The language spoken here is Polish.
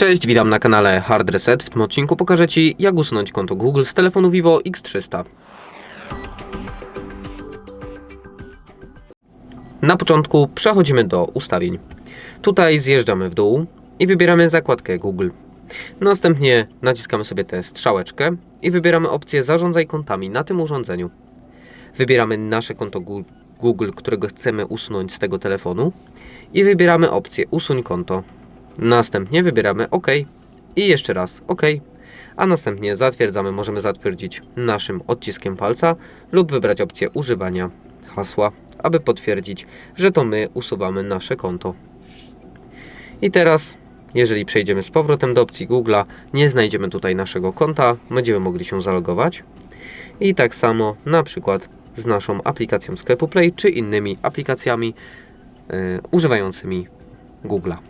Cześć, witam na kanale Hard Reset. W tym odcinku pokażę Ci, jak usunąć konto Google z telefonu Vivo X300. Na początku przechodzimy do ustawień. Tutaj zjeżdżamy w dół i wybieramy zakładkę Google. Następnie naciskamy sobie tę strzałeczkę i wybieramy opcję Zarządzaj kontami na tym urządzeniu. Wybieramy nasze konto Google, którego chcemy usunąć z tego telefonu i wybieramy opcję Usuń konto. Następnie wybieramy OK i jeszcze raz OK, a następnie zatwierdzamy. Możemy zatwierdzić naszym odciskiem palca lub wybrać opcję używania hasła, aby potwierdzić, że to my usuwamy nasze konto. I teraz, jeżeli przejdziemy z powrotem do opcji Google'a, nie znajdziemy tutaj naszego konta, będziemy mogli się zalogować. I tak samo na przykład z naszą aplikacją sklepu Play czy innymi aplikacjami yy, używającymi Google'a